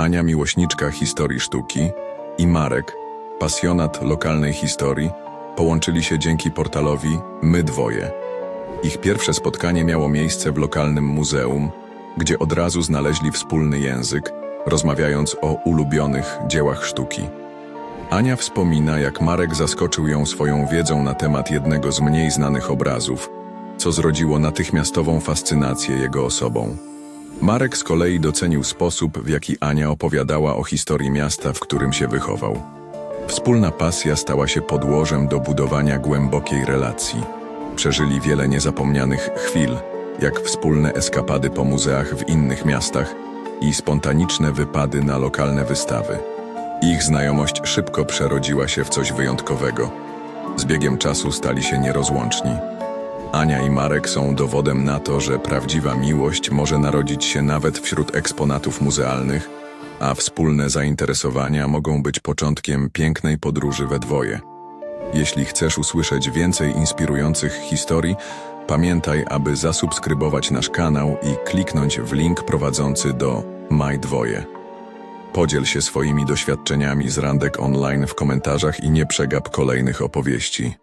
Ania miłośniczka historii sztuki i Marek, pasjonat lokalnej historii, połączyli się dzięki portalowi My Dwoje. Ich pierwsze spotkanie miało miejsce w lokalnym muzeum, gdzie od razu znaleźli wspólny język, rozmawiając o ulubionych dziełach sztuki. Ania wspomina, jak Marek zaskoczył ją swoją wiedzą na temat jednego z mniej znanych obrazów, co zrodziło natychmiastową fascynację jego osobą. Marek z kolei docenił sposób, w jaki Ania opowiadała o historii miasta, w którym się wychował. Wspólna pasja stała się podłożem do budowania głębokiej relacji. Przeżyli wiele niezapomnianych chwil, jak wspólne eskapady po muzeach w innych miastach i spontaniczne wypady na lokalne wystawy. Ich znajomość szybko przerodziła się w coś wyjątkowego. Z biegiem czasu stali się nierozłączni. Ania i Marek są dowodem na to, że prawdziwa miłość może narodzić się nawet wśród eksponatów muzealnych, a wspólne zainteresowania mogą być początkiem pięknej podróży we dwoje. Jeśli chcesz usłyszeć więcej inspirujących historii, pamiętaj, aby zasubskrybować nasz kanał i kliknąć w link prowadzący do My Dwoje. Podziel się swoimi doświadczeniami z randek online w komentarzach i nie przegap kolejnych opowieści.